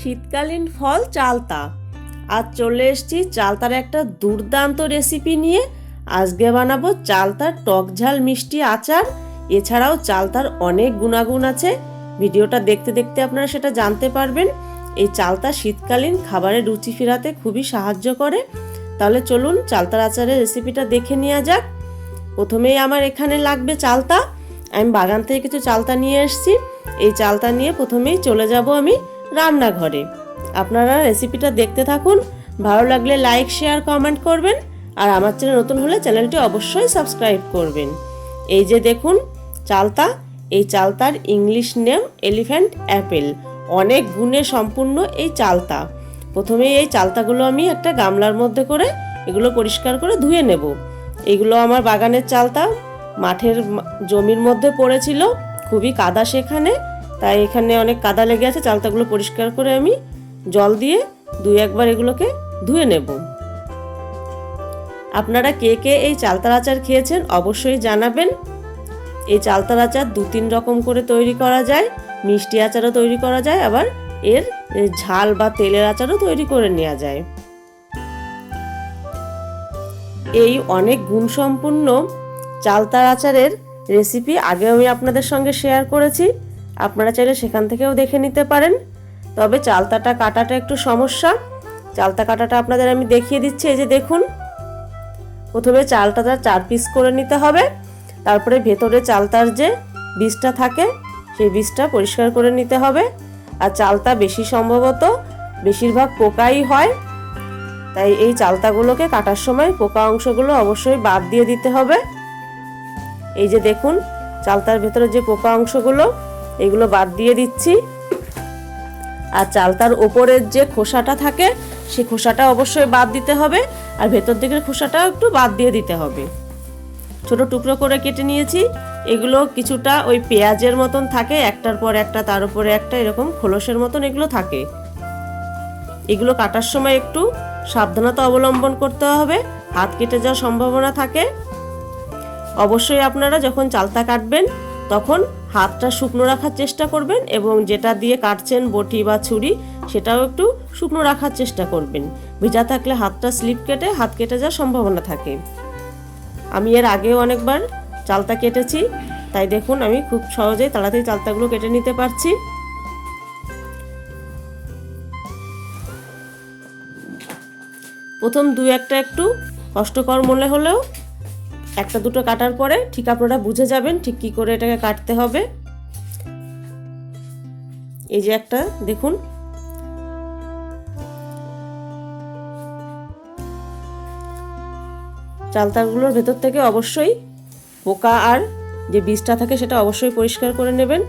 শীতকালীন ফল চালতা। আজ চলে এসেছি চালতার একটা দুর্দান্ত রেসিপি নিয়ে। আজকে বানাবো চালতার টক ঝাল মিষ্টি আচার। এছাড়াও চালতার অনেক গুণাগুণ আছে। ভিডিওটা দেখতে দেখতে আপনারা সেটা জানতে পারবেন। এই চালতা শীতকালীন খাবারের রুচি ফেরাতে খুবই সাহায্য করে। তাহলে চলুন চালতার আচারের রেসিপিটা দেখে নেওয়া যাক। প্রথমেই আমার এখানে লাগবে চালতা। আমি বাগান থেকে কিছু চালতা নিয়ে এসেছি। এই চালতা নিয়ে প্রথমেই চলে যাব আমি। রান্নাঘরে। আপনারা রেসিপিটা দেখতে থাকুন, ভালো লাগলে লাইক শেয়ার কমেন্ট করবেন, আর আমার চ্যানেল নতুন হলে চ্যানেলটি অবশ্যই সাবস্ক্রাইব করবেন। এই যে দেখুন, চালতা, এই চালতার ইংলিশ নেম এলিফ্যান্ট অ্যাপেল অনেক গুণে সম্পূর্ণ এই চালতা। প্রথমেই এই চালতাগুলো আমি একটা গামলার মধ্যে করে এগুলো পরিষ্কার করে ধুয়ে নেব। এগুলো আমার বাগানের চালতা। মাঠের জমির মধ্যে পড়েছিল, খুবই কাদা সেখানে। তাই এখানে অনেক কাদা লেগে আছে। চালতাগুলো পরিষ্কার করে আমি জল দিয়ে দুই একবার এগুলোকে ধুয়ে নেব। আপনারা কে কে এই চালতার আচার খেয়েছেন অবশ্যই জানাবেন। এই চালতার আচার দু তিন রকম করে তৈরি করা যায়, মিষ্টি আচারও তৈরি করা যায়, আবার এর ঝাল বা তেলের আচারও তৈরি করে নেওয়া যায়। এই অনেক গুণসম্পন্ন চালতার আচারের রেসিপি আগে আমি আপনাদের সঙ্গে শেয়ার করেছি। আপনারা চাইলে সেখান থেকেও দেখে নিতে পারেন। তবে চালতাটা কাটাটা একটু সমস্যা। চালতা কাটাটা আপনাদের আমি দেখিয়ে দিচ্ছি, এই যে দেখুন। প্রথমে চালটাটা চার পিস করে নিতে হবে। তারপরে ভেতরে চালতার যে বীজটা থাকে, সেই বীজটা পরিষ্কার করে নিতে হবে। আর চালতা বেশি সম্ভবত বেশিরভাগ পোকাই হয়। তাই এই চালতাগুলোকে কাটার সময় পোকা অংশগুলো অবশ্যই বাদ দিয়ে দিতে হবে। এই যে দেখুন, চালতার ভেতরে যে পোকা অংশগুলো এগুলো বাদ দিয়ে দিচ্ছি। আর চালতার ওপরের যে খোসাটা থাকে, সেই খোসাটা অবশ্যই বাদ দিতে হবে। আর ভেতর দিকের খোসাটাও একটু বাদ দিয়ে দিতে হবে। ছোট টুকরো করে কেটে নিয়েছি। এগুলো কিছুটা ওই পেঁয়াজের মতন থাকে, একটার পর একটা, তার উপরে একটা, এরকম খোলসের মতন এগুলো থাকে। এগুলো কাটার সময় একটু সাবধানতা অবলম্বন করতে হবে। হাত কেটে যাওয়ার সম্ভাবনা থাকে। অবশ্যই আপনারা যখন চালতা কাটবেন, তখন হাতটা শুকনো রাখার চেষ্টা করবেন এবং যেটা দিয়ে কাটছেন বটি বা ছুরি, সেটাও একটু শুকনো রাখার চেষ্টা করবেন। ভিজা থাকলে হাতটা স্লিপ কেটে, হাত কেটে যাওয়ার সম্ভাবনা থাকে। আমি এর আগেও অনেকবার চালতা কেটেছি, তাই দেখুন আমি খুব সহজেই তাড়াতাড়ি চালতাগুলো কেটে নিতে পারছি। প্রথম দু একটা একটু কষ্টকর মনে হলেও একটা দুটো কাটার পরে ঠিক আপনারা বুঝে যাবেন ঠিক কী করে এটাকে কাটতে হবে। এই যে একটা, দেখুন। চালতাগুলোর ভেতর থেকে অবশ্যই পোকা আর যে বীজটা থাকে সেটা অবশ্যই পরিষ্কার করে নেবেন।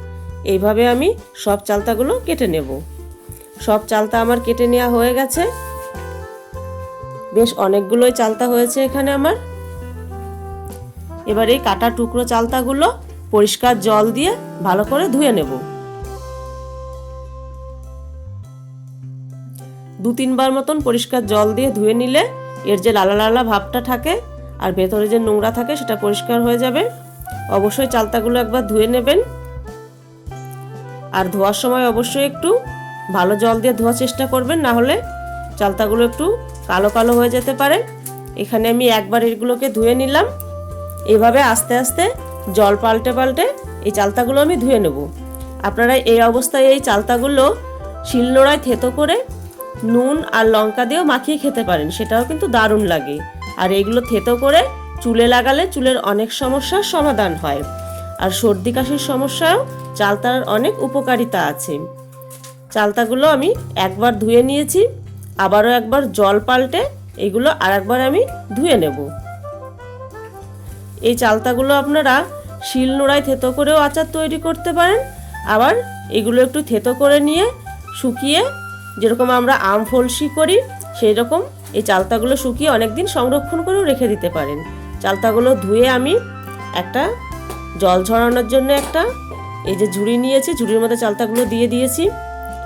এইভাবে আমি সব চালতাগুলো কেটে নেব। সব চালতা আমার কেটে নেওয়া হয়ে গেছে। বেশ অনেকগুলোই চালতা হয়েছে এখানে আমার। এবার এই কাটা টুকরো চালতাগুলো পরিষ্কার জল দিয়ে ভালো করে ধুয়ে নেব। দু তিনবার মতন পরিষ্কার জল দিয়ে ধুয়ে নিলে এর যে লালা লালা ভাবটা থাকে আর ভেতরে যে নোংরা থাকে সেটা পরিষ্কার হয়ে যাবে। অবশ্যই চালতাগুলো একবার ধুয়ে নেবেন। আর ধোয়ার সময় অবশ্যই একটু ভালো জল দিয়ে ধোয়ার চেষ্টা করবেন, না হলে চালতাগুলো একটু কালো কালো হয়ে যেতে পারে। এখানে আমি একবার এগুলোকে ধুয়ে নিলাম। এভাবে আস্তে আস্তে জল পাল্টে পাল্টে এই চালতাগুলো আমি ধুয়ে নেব। আপনারা এই অবস্থায় এই চালতাগুলো শিলনোড়ায় থেতো করে নুন আর লঙ্কা দিয়েও মাখিয়ে খেতে পারেন, সেটাও কিন্তু দারুণ লাগে। আর এগুলো থেতো করে চুলে লাগালে চুলের অনেক সমস্যার সমাধান হয়। আর সর্দি কাশির সমস্যাও চালতার অনেক উপকারিতা আছে। চালতাগুলো আমি একবার ধুয়ে নিয়েছি, আবারও একবার জল পাল্টে এগুলো আর একবার আমি ধুয়ে নেব। এই চালতাগুলো আপনারা শিল নোড়ায় থেতো করেও আচার তৈরি করতে পারেন। আবার এগুলো একটু থেতো করে নিয়ে শুকিয়ে যেরকম আমরা আম ফলসি করি সেই রকম এই চালতাগুলো শুকিয়ে অনেক দিন সংরক্ষণ করেও রেখে দিতে পারেন। চালতাগুলো ধুয়ে আমি একটা জল ঝরানোর জন্য একটা এই যে ঝুড়ি নিয়েছি, ঝুড়ির মধ্যে চালতাগুলো দিয়ে দিয়েছি।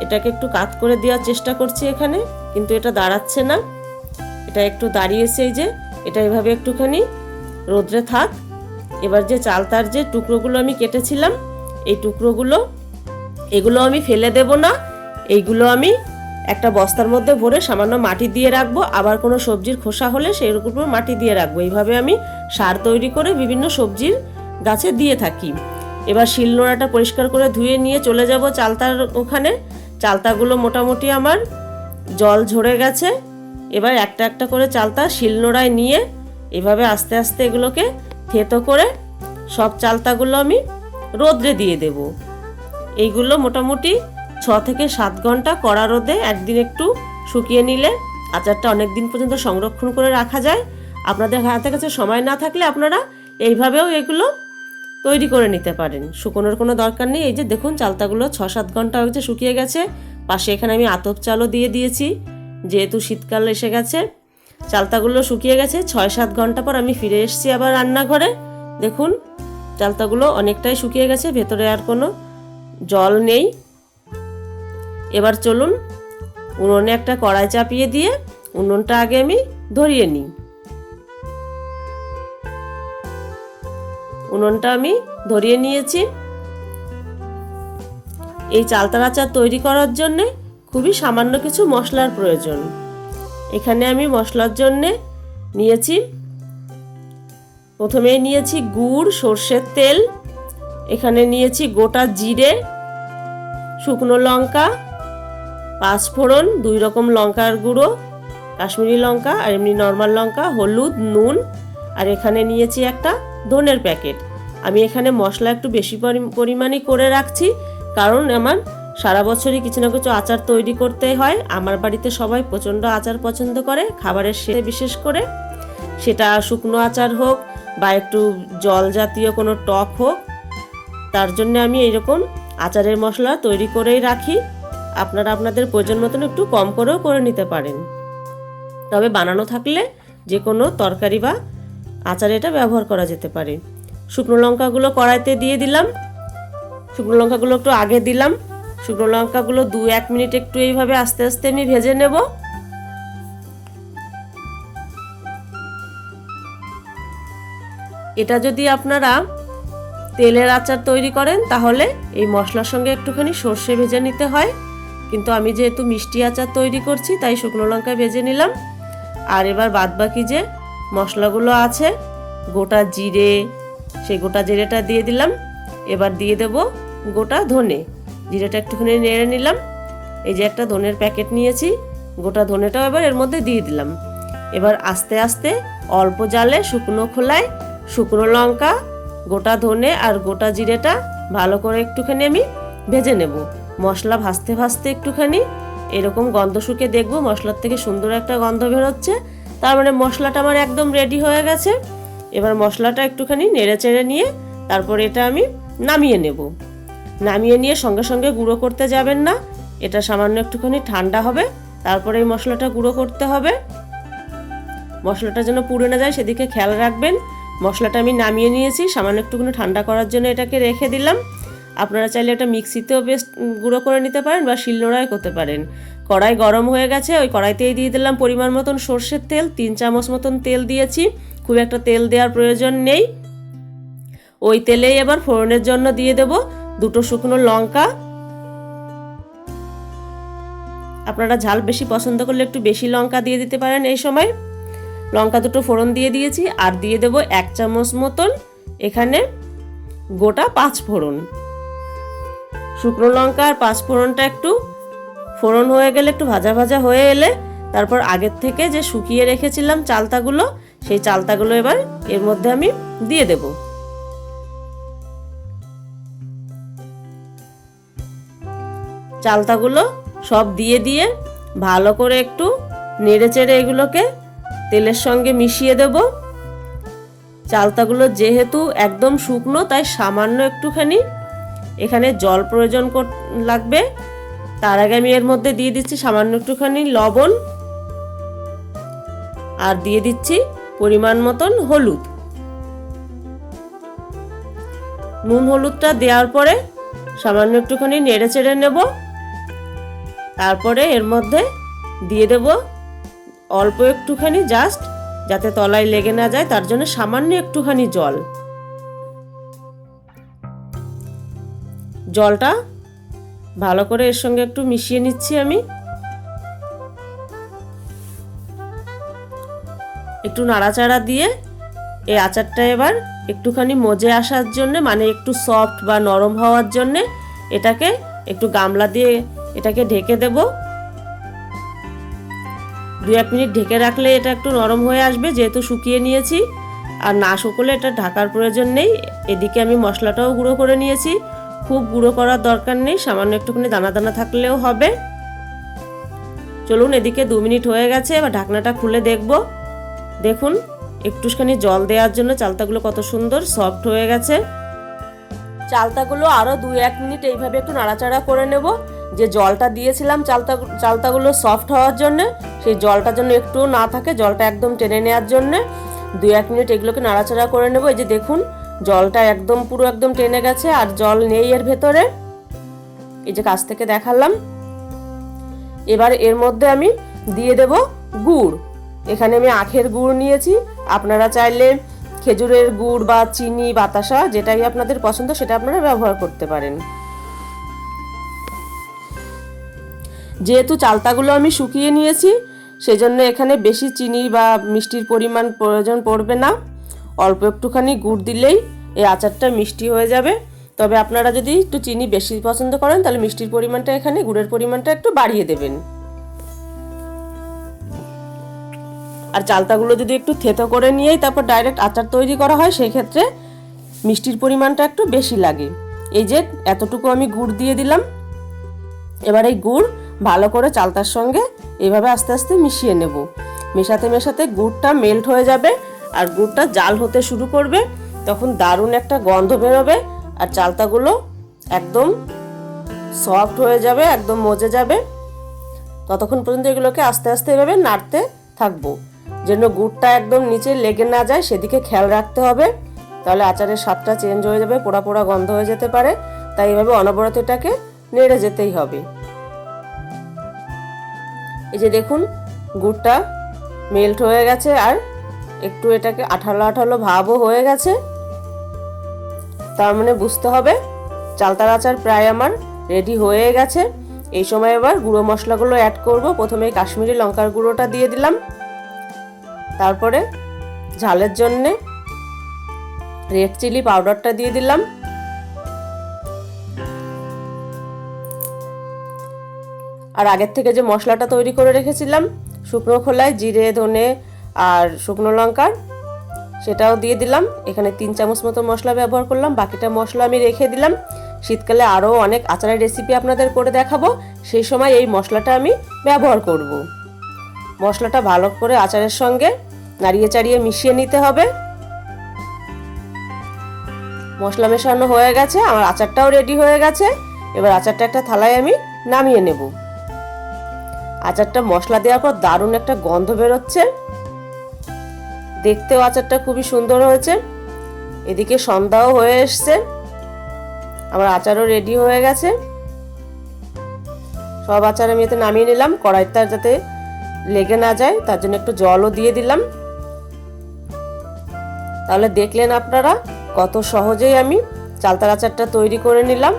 এটাকে একটু কাত করে দেওয়ার চেষ্টা করছি এখানে, কিন্তু এটা দাঁড়াচ্ছে না। এটা একটু দাঁড়িয়েছে এই যে, এটা এভাবে একটুখানি রোদ্রে থাক। এবার যে চালতার যে টুকরোগুলো আমি কেটেছিলাম, এই টুকরোগুলো, এগুলো আমি ফেলে দেব না। এইগুলো আমি একটা বস্তার মধ্যে ভরে সামান্য মাটি দিয়ে রাখব। আবার কোনো সবজির খোসা হলে সেই উপর মাটি দিয়ে রাখব। এইভাবে আমি সার তৈরি করে বিভিন্ন সবজির গাছে দিয়ে থাকি। এবার শিলনোড়াটা পরিষ্কার করে ধুয়ে নিয়ে চলে যাব চালতার ওখানে। চালতাগুলো মোটামুটি আমার জল ঝরে গেছে। এবার একটা একটা করে চালতা শিলনোড়ায় নিয়ে এভাবে আস্তে আস্তে এগুলোকে থেতো করে সব চালতাগুলো আমি রোদ্রে দিয়ে দেব। এইগুলো মোটামুটি ছ থেকে সাত ঘণ্টা কড়া রোদে একদিন একটু শুকিয়ে নিলে আচারটা অনেক দিন পর্যন্ত সংরক্ষণ করে রাখা যায়। আপনাদের হাতে কাছে সময় না থাকলে আপনারা এইভাবেও এগুলো তৈরি করে নিতে পারেন। শুকোনোর কোনো দরকার নেই। এই যে দেখুন চালতাগুলো ছ সাত ঘণ্টা হয়েছে শুকিয়ে গেছে। পাশে এখানে আমি আতপ চালও দিয়ে দিয়েছি। যেহেতু শীতকাল এসে গেছে চালতাগুলো শুকিয়ে গেছে ছয় সাত ঘণ্টা পর আমি ফিরে এসেছি আবার রান্নাঘরে। দেখুন, চালতাগুলো অনেকটাই শুকিয়ে গেছে, ভেতরে আর কোনো জল নেই। এবার চলুন, উনুনে একটা কড়াই চাপিয়ে দিয়ে উনুনটা আগে আমি ধরিয়ে নিই। উনুনটা আমি ধরিয়ে নিয়েছি। এই চালতার আচার তৈরি করার জন্যে খুবই সামান্য কিছু মশলার প্রয়োজন। এখানে আমি মশলার জন্যে নিয়েছি, প্রথমেই নিয়েছি গুড়, সর্ষের তেল, এখানে নিয়েছি গোটা জিরে, শুকনো লঙ্কা, পাঁচফোড়ন, দুই রকম লঙ্কার গুঁড়ো, কাশ্মীরি লঙ্কা আর এমনি নর্মাল লঙ্কা, হলুদ, নুন, আর এখানে নিয়েছি একটা ধনের প্যাকেট। আমি এখানে মশলা একটু বেশি পরিমাণে করে রাখছি, কারণ আমার সারা বছরই কিছু না কিছু আচার তৈরি করতে হয়। আমার বাড়িতে সবাই প্রচণ্ড আচার পছন্দ করে, খাবারের সে বিশেষ করে। সেটা শুকনো আচার হোক বা একটু জল জাতীয় কোনো টক হোক, তার জন্য আমি এইরকম আচারের মশলা তৈরি করেই রাখি। আপনারা আপনাদের প্রয়োজন মতন একটু কম করেও করে নিতে পারেন। তবে বানানো থাকলে যে কোনো তরকারি বা আচারে এটা ব্যবহার করা যেতে পারে। শুকনো লঙ্কাগুলো কড়াইতে দিয়ে দিলাম। শুকনো লঙ্কাগুলো একটু আগে দিলাম। শুকনো লঙ্কাগুলো দু এক মিনিট একটু এইভাবে আস্তে আস্তে আমি ভেজে নেব। এটা যদি আপনারা তেলের আচার তৈরি করেন, তাহলে এই মশলার সঙ্গে একটুখানি সর্ষে ভেজে নিতে হয়। কিন্তু আমি যেহেতু মিষ্টি আচার তৈরি করছি, তাই শুকনো লঙ্কা ভেজে নিলাম। আর এবার বাদ বাকি যে মশলাগুলো আছে, গোটা জিরে, সেই গোটা জিরেটা দিয়ে দিলাম। এবার দিয়ে দেব গোটা ধনে। জিরেটা একটুখানি নেড়ে নিলাম। এই যে একটা ধনের প্যাকেট নিয়েছি, গোটা ধনেটাও এবার এর মধ্যে দিয়ে দিলাম। এবার আস্তে আস্তে অল্প জালে শুকনো খোলায় শুকনো লঙ্কা, গোটা ধনে আর গোটা জিরেটা ভালো করে একটুখানি আমি ভেজে নেব। মশলা ভাজতে ভাজতে একটুখানি এরকম গন্ধ শুকে দেখব মশলার থেকে সুন্দর একটা গন্ধ বেরোচ্ছে। তার মানে মশলাটা আমার একদম রেডি হয়ে গেছে। এবার মশলাটা একটুখানি নেড়ে চেড়ে নিয়ে তারপর এটা আমি নামিয়ে নেব। নামিয়ে নিয়ে সঙ্গে সঙ্গে গুঁড়ো করতে যাবেন না। এটা সামান্য একটুখানি ঠান্ডা হবে, তারপরে এই মশলাটা গুঁড়ো করতে হবে। মশলাটা যেন পুড়ে না যায় সেদিকে খেয়াল রাখবেন। মশলাটা আমি নামিয়ে নিয়েছি, সামান্য একটুখানি ঠান্ডা করার জন্য এটাকে রেখে দিলাম। আপনারা চাইলে এটা মিক্সিতেও বেস্ট গুঁড়ো করে নিতে পারেন বা শিলনোড়ায় করতে পারেন। কড়াই গরম হয়ে গেছে, ওই কড়াইতেই দিয়ে দিলাম পরিমাণ মতন সর্ষের তেল, তিন চামচ মতন তেল দিয়েছি। খুব একটা তেল দেওয়ার প্রয়োজন নেই। ওই তেলেই এবার ফোড়নের জন্য দিয়ে দেব। দুটো শুকনো লঙ্কা। আপনারা ঝাল বেশি পছন্দ করলে একটু বেশি লঙ্কা দিয়ে দিতে পারেন এই সময়। লঙ্কা দুটো ফোড়ন দিয়ে দিয়েছি, আর দিয়ে দেব এক চামচ মতন এখানে গোটা পাঁচ ফোড়ন। শুকনো লঙ্কা আর পাঁচ ফোড়নটা একটু ফোড়ন হয়ে গেলে একটু ভাজা ভাজা হয়ে এলে তারপর আগের থেকে যে শুকিয়ে রেখেছিলাম চালতাগুলো, সেই চালতাগুলো এবার এর মধ্যে আমি দিয়ে দেব। চালতাগুলো সব দিয়ে দিয়ে ভালো করে একটু নেড়ে চেড়ে এগুলোকে তেলের সঙ্গে মিশিয়ে দেব। চালতাগুলো যেহেতু একদম শুকনো, তাই সামান্য একটুখানি এখানে জল প্রয়োজন লাগবে। তার আগে আমি এর মধ্যে দিয়ে দিচ্ছি সামান্য একটুখানি লবণ আর দিয়ে দিচ্ছি পরিমাণ মতন হলুদ। নুন হলুদটা দেওয়ার পরে সামান্য একটুখানি নেড়ে চেড়ে নেব। তারপরে এর মধ্যে দিয়ে দেব অল্প একটুখানি জাস্ট যাতে তলায় লেগে না যায়, তার জন্য সামান্য একটুখানি জল। জলটা ভালো করে এর সঙ্গে একটু মিশিয়ে নিচ্ছি আমি। একটু নাড়াচাড়া দিয়ে এই আচারটা এবার একটুখানি মজে আসার জন্যে মানে একটু সফট বা নরম হওয়ার জন্যে, এটাকে একটু গামলা দিয়ে এটাকে ঢেকে দেব। দু এক মিনিট ঢেকে রাখলে এটা একটু নরম হয়ে আসবে, যেহেতু শুকিয়ে নিয়েছি। আর না শুকলে এটা ঢাকার প্রয়োজন নেই। এদিকে আমি মশলাটাও গুঁড়ো করে নিয়েছি। খুব গুঁড়ো করার দরকার নেই, সামান্য একটুখানি দানা দানা থাকলেও হবে। চলুন এদিকে দু মিনিট হয়ে গেছে, এবার ঢাকনাটা খুলে দেখব। দেখুন, একটুখানি জল দেওয়ার জন্য চালতাগুলো কত সুন্দর, সফট হয়ে গেছে। চালতাগুলো আরও দু এক মিনিট এইভাবে একটু নাড়াচাড়া করে নেব। যে জলটা দিয়েছিলাম চালতা চালতাগুলো সফট হওয়ার জন্য, সেই জলটা যেন একটু না থাকে, জলটা একদম টেনে নেওয়ার জন্যে। দু এক মিনিট এগুলোকে নাড়াচাড়া করে নেব। এই যে দেখুন, জলটা একদম পুরো একদম টেনে গেছে আর জল নেই এর ভেতরে। এই যে কাছ থেকে দেখালাম। এবার এর মধ্যে আমি দিয়ে দেব গুড়। এখানে আমি আখের গুড় নিয়েছি। আপনারা চাইলে খেজুরের গুড় বা চিনি, বাতাসা যেটাই আপনাদের পছন্দ সেটা আপনারা ব্যবহার করতে পারেন। যেহেতু চালতাগুলো আমি শুকিয়ে নিয়েছি, সেজন্য এখানে বেশি চিনি বা মিষ্টির পরিমাণ প্রয়োজন পড়বে না। অল্প একটুখানি গুড় দিলেই এই আচারটা মিষ্টি হয়ে যাবে। তবে আপনারা যদি একটু চিনি বেশি পছন্দ করেন, তাহলে মিষ্টির পরিমাণটা এখানে, গুড়ের পরিমাণটা একটু বাড়িয়ে দেবেন। আর চালতাগুলো যদি একটু থেতো করে নিয়েই তারপর ডাইরেক্ট আচার তৈরি করা হয় সেই ক্ষেত্রে মিষ্টির পরিমাণটা একটু বেশি লাগে। এই যে, এতটুকু আমি গুড় দিয়ে দিলাম। এবার এই গুড় ভালো করে চালতার সঙ্গে এভাবে আস্তে আস্তে মিশিয়ে নেব। মেশাতে মেশাতে গুড়টা মেল্ট হয়ে যাবে আর গুড়টা জাল হতে শুরু করবে। তখন দারুণ একটা গন্ধ বেরোবে আর চালতাগুলো একদম সফট হয়ে যাবে, একদম মজে যাবে। ততক্ষণ পর্যন্ত এগুলোকে আস্তে আস্তে এভাবে নাড়তে থাকব। যেন গুড়টা একদম নিচে লেগে না যায়, সেদিকে খেয়াল রাখতে হবে। তাহলে আচারের স্বাদটা চেঞ্জ হয়ে যাবে, পোড়া পোড়া গন্ধ হয়ে যেতে পারে। তাই এভাবে অনবরত এটাকে নেড়ে যেতেই হবে। এই যে দেখুন, গুড়টা মেল্ট হয়ে গেছে আর একটু এটাকে আঠালো আঠালো ভাবও হয়ে গেছে। তার মানে বুঝতে হবে, চালতার আচার প্রায় আমার রেডি হয়ে গেছে। এই সময় এবার গুঁড়ো মশলাগুলো অ্যাড করব। প্রথমে কাশ্মীরি লঙ্কার গুঁড়োটা দিয়ে দিলাম। তারপরে ঝালের জন্যে রেড চিলি পাউডারটা দিয়ে দিলাম। আর আগের থেকে যে মশলাটা তৈরি করে রেখেছিলাম, শুকনো খোলায় জিরে, ধনে আর শুকনো লঙ্কার, সেটাও দিয়ে দিলাম। এখানে তিন চামচ মতো মশলা ব্যবহার করলাম। বাকিটা মশলা আমি রেখে দিলাম। শীতকালে আরও অনেক আচারের রেসিপি আপনাদের করে দেখাবো। সেই সময় এই মশলাটা আমি ব্যবহার করব। মশলাটা ভালো করে আচারের সঙ্গে নাড়িয়ে চাড়িয়ে মিশিয়ে নিতে হবে। মশলা মেশানো হয়ে গেছে। আমার আচারটাও রেডি হয়ে গেছে। এবার আচারটা একটা থালায় আমি নামিয়ে নেব। আচারটা মশলা দেওয়ার পর দারুণ একটা গন্ধ বেরোচ্ছে। দেখতেও আচারটা খুবই সুন্দর হয়েছে। এদিকে সন্ধ্যাও হয়ে এসছে। আমার আচারও রেডি হয়ে গেছে। সব আচার আমি এতে নামিয়ে নিলাম। কড়াইটা যাতে লেগে না যায়, তার জন্য একটু জলও দিয়ে দিলাম। তাহলে দেখলেন আপনারা কত সহজেই আমি চালতার আচারটা তৈরি করে নিলাম।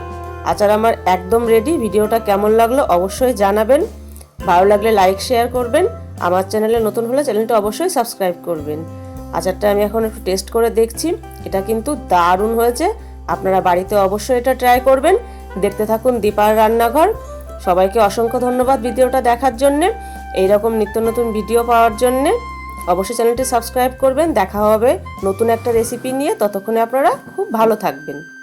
আচার আমার একদম রেডি ভিডিওটা কেমন লাগল অবশ্যই জানাবেন। ভালো লাগলে লাইক শেয়ার করবেন। আমার চ্যানেলে নতুন হলে চ্যানেলটা অবশ্যই সাবস্ক্রাইব করবেন। আচারটা আমি এখন একটু টেস্ট করে দেখছি। এটা কিন্তু দারুণ হয়েছে। আপনারা বাড়িতে অবশ্যই এটা ট্রাই করবেন। দেখতে থাকুন দীপার রান্নাঘর। সবাইকে অসংখ্য ধন্যবাদ ভিডিওটা দেখার জন্যে, এইরকম নিত্য নতুন ভিডিও পাওয়ার জন্যে। অবশ্যই চ্যানেলটি সাবস্ক্রাইব করবেন। দেখা হবে নতুন একটা রেসিপি নিয়ে। ততক্ষণে আপনারা খুব ভালো থাকবেন।